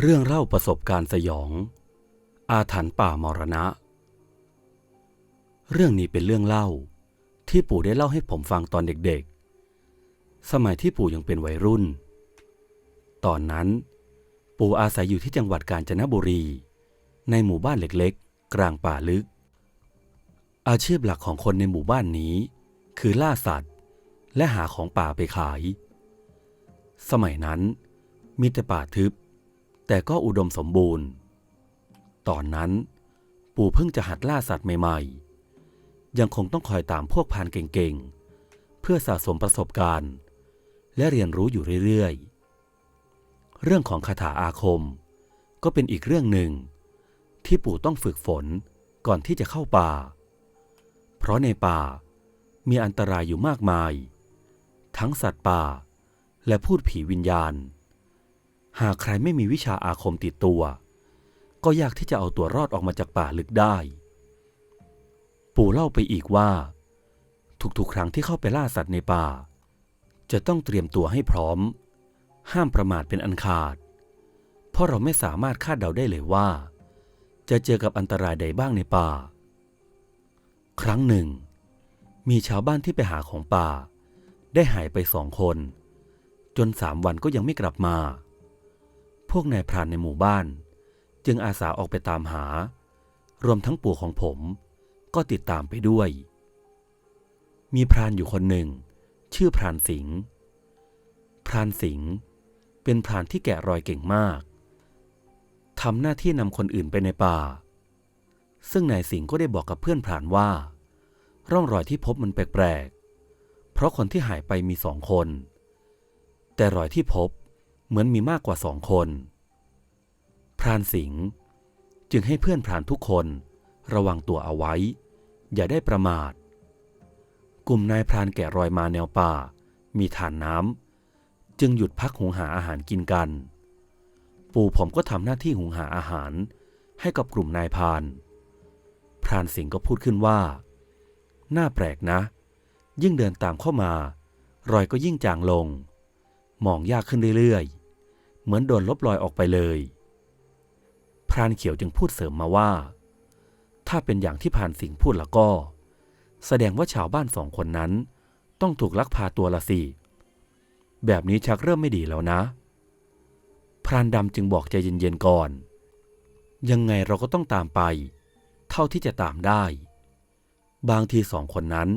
เรื่องเล่าประสบการณ์สยอง อาถรรพ์ป่ามรณะ เรื่องนี้เป็นเรื่องเล่า ที่ปู่ได้เล่าให้ผมฟังตอนเด็กๆ สมัยที่ปู่ยังเป็นวัยรุ่น ตอนนั้น ปู่อาศัยอยู่ที่จังหวัดกาญจนบุรี ในหมู่บ้านเล็กๆ กลางป่าลึก อาชีพหลักของคนในหมู่บ้านนี้ คือล่าสัตว์ และหาของป่าไปขาย สมัยนั้นมีแต่ป่าทึบ แต่ก็อุดมสมบูรณ์ ตอนนั้น ปู่เพิ่งจะหัดล่าสัตว์ใหม่ๆ ยังคงต้องคอยตามพวกพานเก่งๆ เพื่อสะสมประสบการณ์ และเรียนรู้อยู่เรื่อยๆ เรื่องของคาถาอาคม ก็เป็นอีกเรื่องหนึ่ง ที่ปู่ต้องฝึกฝนก่อนที่จะเข้าป่า เพราะในป่ามีอันตรายอยู่มากมาย ทั้งสัตว์ป่าและพูดผีวิญญาณ หากใครไม่มีวิชาอาคมติดตัว ก็ยากที่จะเอาตัวรอดออกมาจากป่าลึกได้ ปู่เล่าไปอีกว่า ทุกๆ ครั้งที่เข้าไปล่าสัตว์ในป่า จะต้องเตรียมตัวให้พร้อม ห้ามประมาทเป็นอันขาด เพราะเราไม่สามารถคาดเดาได้เลยว่า จะเจอกับอันตรายใดบ้างในป่า ครั้งหนึ่ง มีชาวบ้านที่ไปหาของป่า ได้หายไปสองคน จนสามวันก็ยังไม่กลับมา พวกนายพรานในหมู่บ้าน จึงอาสาออกไปตามหา รวมทั้งปู่ของผมก็ติดตามไปด้วย มีพรานอยู่คนหนึ่ง ชื่อพรานสิงห์พรานสิงห์เป็นพรานที่แกะรอยเก่งมากทำหน้าที่นำคนอื่นไปในป่า ซึ่งนายสิงห์ก็ได้บอกกับเพื่อนพรานว่า ร่องรอยที่พบมันแปลกๆ เพราะคนที่หายไปมีสองคน แต่รอยที่พบ เหมือนมีมากกว่าสองคน พรานสิงห์จึงให้เพื่อนพรานทุกคนระวังตัวเอาไว้ อย่าได้ประมาท กลุ่มนายพรานแกะรอยมาแนวป่า มีฐานน้ำจึงหยุดพักหุงหาอาหารกินกัน ปู่ผมก็ทำหน้าที่หุงหาอาหารให้กับกลุ่มนายพราน พรานสิงห์ก็พูดขึ้นว่า น่าแปลกนะ ยิ่งเดินตามเข้ามา รอยก็ยิ่งจางลง มองยากขึ้นเรื่อยๆ เหมือนโดนลบรอยออกไปเลย พรานเขียวจึงพูดเสริมมาว่า ถ้าเป็นอย่างที่พรานสิงห์พูดแล้วก็ แสดงว่าชาวบ้านสองคนนั้น ต้องถูกลักพาตัวละสิแบบนี้ชักเริ่มไม่ดีแล้วนะ พรานดำจึงบอกใจเย็นๆก่อน ยังไงเราก็ต้องตามไป เท่าที่จะตามได้ บางทีสองคนนั้น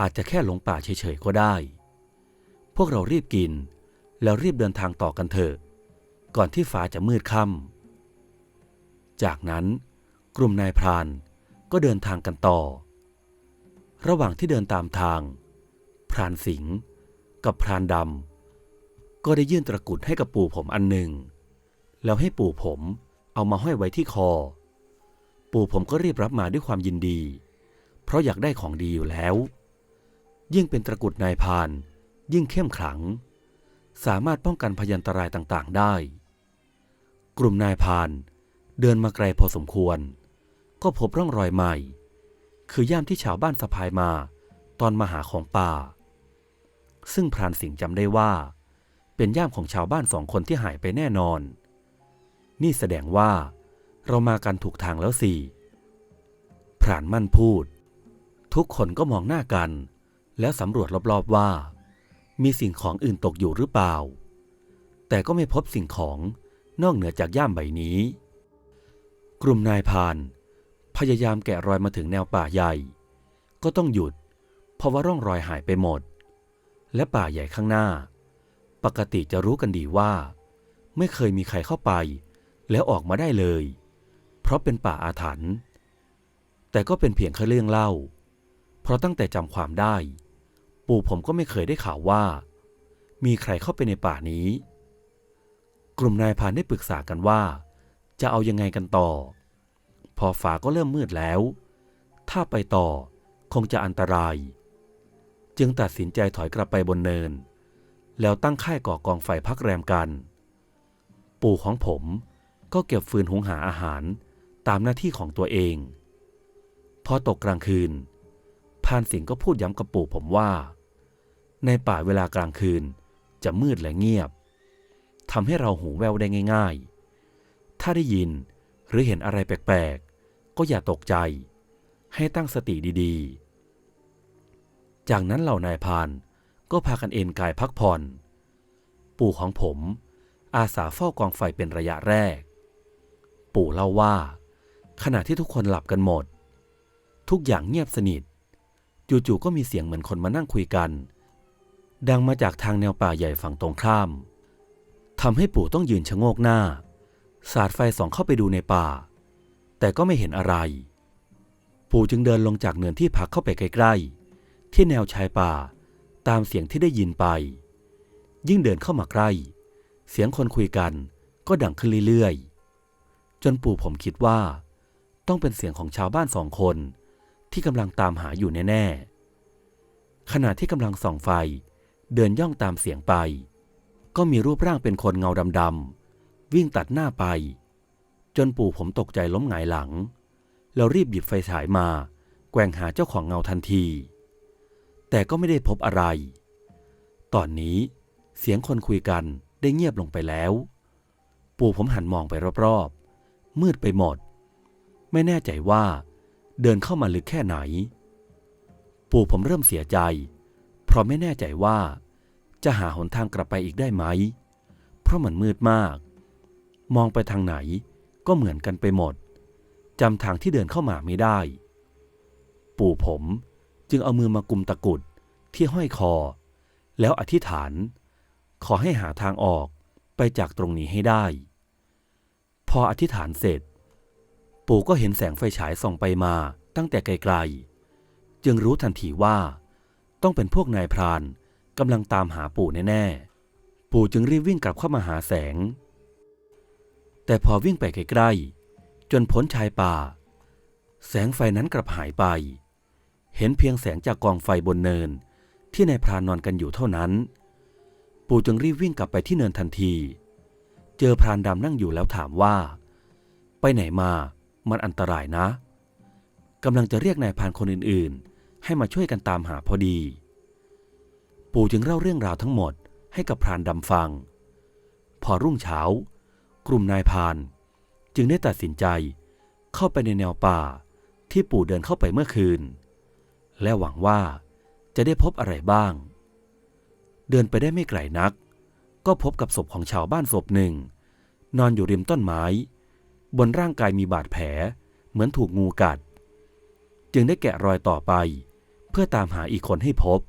อาจจะแค่หลงป่าเฉยๆก็ได้ พวกเรารีบกิน แล้วรีบเดินทางต่อกันเถอะ ก่อนที่ฟ้าจะมืดค่ำจากนั้นกลุ่มนายพรานก็เดินทางกันต่อ ระหว่างที่เดินตามทาง พรานสิงห์กับพรานดำก็ได้ยื่นตะกุดให้กับปู่ผมอันหนึ่ง แล้วให้ปู่ผมเอามาห้อยไว้ที่คอ ปู่ผมก็รีบรับมาด้วยความยินดี เพราะอยากได้ของดีอยู่แล้ว ยิ่งเป็นตะกุดนายพราน ยิ่งเข้มขลัง สามารถป้องกันพยันตรายต่างๆได้ กลุ่มนายพรานเดินมาไกลพอสมควร ก็พบร่องรอยใหม่ คือย่ามที่ชาวบ้านสะพายมาตอนมาหาของป่า ซึ่งพรานสิงห์จำได้ว่า เป็นย่ามของชาวบ้านสองคนที่หายไปแน่นอน นี่แสดงว่า เรามากันถูกทางแล้วสิพรานมั่นพูด ทุกคนก็มองหน้ากัน แล้วสำรวจรอบๆว่า มีสิ่งของอื่นตกอยู่หรือเปล่า แต่ก็ไม่พบสิ่งของ นอกเหนือจากย่ามใบนี้ กลุ่มนายพานพยายามแกะรอยมาถึงแนวป่าใหญ่ ก็ต้องหยุด เพราะว่าร่องรอยหายไปหมด และป่าใหญ่ข้างหน้า ปกติจะรู้กันดีว่า ไม่เคยมีใครเข้าไป แล้วออกมาได้เลย เพราะเป็นป่าอาถรรพ์แต่ก็เป็นเพียงแค่เรื่องเล่า เพราะตั้งแต่จำความได้ ปู่ผมก็ไม่เคยได้ข่าวว่า มีใครเข้าไปในป่านี้ กลุ่มนายพานได้ปรึกษากันว่า จะเอายังไงกันต่อ พอฟ้าก็เริ่มมืดแล้ว ถ้าไปต่อคงจะอันตราย จึงตัดสินใจถอยกลับไปบนเนิน แล้วตั้งค่ายก่อกองไฟพักแรมกัน ปู่ของผมก็เก็บฟืนหุงหาอาหารตามหน้าที่ของตัวเอง พอตกกลางคืน พานสิงห์ก็พูดย้ำกับปู่ผมว่า ในป่าเวลากลางคืนจะมืดและเงียบ ทำให้เราหูแววได้ง่ายถ้าได้ยินหรือเห็นอะไรแปลกๆ ก็อย่าตกใจ ให้ตั้งสติดีๆ จากนั้นเหล่านายพานก็พากันเอนกายพักผ่อน ปู่ของผม อาสาเฝ้ากองไฟเป็นระยะแรก ปู่เล่าว่า ขณะที่ทุกคนหลับกันหมด ทุกอย่างเงียบสนิท จู่ๆก็มีเสียงเหมือนคนมานั่งคุยกัน ดังมาจากทางแนวป่าใหญ่ฝั่งตรงข้าม ทำให้ปู่ต้องยืนชะโงกหน้า สาดไฟส่องเข้าไปดูในป่า แต่ก็ไม่เห็นอะไร ปู่จึงเดินลงจากเนินที่พักเข้าไปใกล้ๆ ที่แนวชายป่าตามเสียงที่ได้ยินไป ยิ่งเดินเข้ามาใกล้ เสียงคนคุยกันก็ดังขึ้นเรื่อยๆ จนปู่ผมคิดว่า ต้องเป็นเสียงของชาวบ้านสองคนที่กำลังตามหาอยู่แน่ๆขณะที่กำลังส่องไฟเดินย่องตามเสียงไป ก็มีรูปร่างเป็นคนเงาดำๆวิ่งตัดหน้าไป จนปู่ผมตกใจล้มหงายหลัง แล้วรีบหยิบไฟฉายมา แกว่งหาเจ้าของเงาทันที แต่ก็ไม่ได้พบอะไร ตอนนี้เสียงคนคุยกันได้เงียบลงไปแล้ว ปู่ผมหันมองไปรอบๆ มืดไปหมด ไม่แน่ใจว่าเดินเข้ามาลึกแค่ไหน ปู่ผมเริ่มเสียใจ เพราะไม่แน่ใจว่า จะหาหนทางกลับไปอีกได้ไหม เพราะมันมืดมาก มองไปทางไหนก็เหมือนกันไปหมดจำทางที่เดินเข้ามาไม่ได้ ปู่ผมจึงเอามือมากุมตะกุดที่ห้อยคอ แล้วอธิษฐาน ขอให้หาทางออกไปจากตรงนี้ให้ได้ พออธิษฐานเสร็จ ปู่ก็เห็นแสงไฟฉายส่องไปมาตั้งแต่ไกลๆ จึงรู้ทันทีว่าต้องเป็นพวกนายพราน กำลังตามหาปู่แน่ๆ ปู่จึงรีบวิ่งกลับเข้ามาหาแสง แต่พอวิ่งไปใกล้ๆ จนพ้นชายป่า แสงไฟนั้นกลับหายไป เห็นเพียงแสงจากกองไฟบนเนินที่นายพรานนอนกันอยู่เท่านั้น ปู่จึงรีบวิ่งกลับไปที่เนินทันที เจอพรานดำนั่งอยู่แล้วถามว่า ไปไหนมา มันอันตรายนะกำลังจะเรียกนายพรานคนอื่นๆ ให้มาช่วยกันตามหาพอดี ปู่จึงเล่าเรื่องราวทั้งหมดให้กับพรานดำฟัง พอรุ่งเช้า กลุ่มนายพราน จึงได้ตัดสินใจเข้าไปในแนวป่าที่ปู่เดินเข้าไปเมื่อคืน และหวังว่าจะได้พบอะไรบ้าง เดินไปได้ไม่ไกลนัก ก็พบกับศพของชาวบ้านศพหนึ่ง นอนอยู่ริมต้นไม้ บนร่างกายมีบาดแผลเหมือนถูกงูกัด จึงได้แกะรอยต่อไป เพื่อตามหาอีกคนให้พบ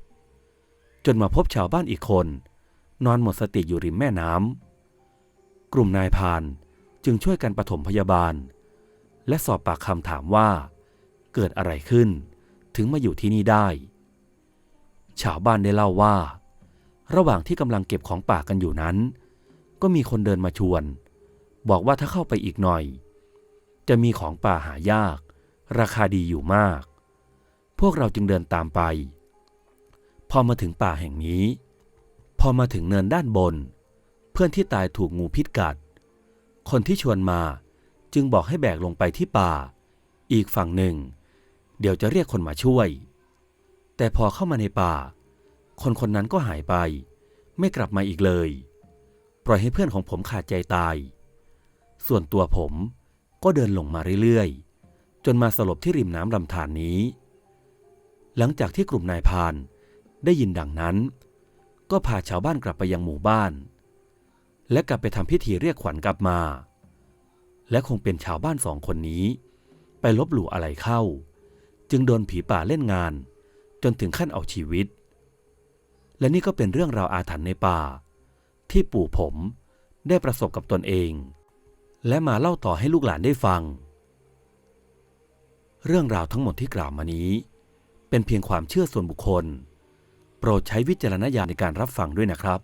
จนมาพบชาวบ้านอีกคน นอนหมดสติอยู่ริมแม่น้ำ กลุ่มนายพานจึงช่วยกันปฐมพยาบาล และสอบปากคำถามว่า เกิดอะไรขึ้นถึงมาอยู่ที่นี่ได้ ชาวบ้านได้เล่าว่า ระหว่างที่กำลังเก็บของป่ากันอยู่นั้น ก็มีคนเดินมาชวน บอกว่าถ้าเข้าไปอีกหน่อย จะมีของป่าหายาก ราคาดีอยู่มาก พวกเราจึงเดินตามไป พอมาถึงป่าแห่งนี้ พอมาถึงเนินด้านบน เพื่อนที่ตายถูกงูพิษกัด คนที่ชวนมาจึงบอกให้แบกลงไปที่ป่า อีกฝั่งหนึ่ง เดี๋ยวจะเรียกคนมาช่วย แต่พอเข้ามาในป่า คนคนนั้นก็หายไป ไม่กลับมาอีกเลย ปล่อยให้เพื่อนของผมขาดใจตาย ส่วนตัวผมก็เดินลงมาเรื่อยๆ จนมาสลบที่ริมน้ำลำธารนนี้ หลังจากที่กลุ่มนายพาน ได้ยินดังนั้น ก็พาชาวบ้านกลับไปยังหมู่บ้าน และกลับไปทำพิธีเรียกขวัญกลับมา และคงเป็นชาวบ้านสองคนนี้ ไปลบหลู่อะไรเข้า จึงโดนผีป่าเล่นงาน จนถึงขั้นเอาชีวิต และนี่ก็เป็นเรื่องราวอาถรรพ์ในป่า ที่ปู่ผมได้ประสบกับตนเอง และมาเล่าต่อให้ลูกหลานได้ฟัง เรื่องราวทั้งหมดที่กล่าวมานี้ เป็นเพียงความเชื่อส่วนบุคคล ปรดใช้วิจารณญาณในการรับฟังด้วยนะครับ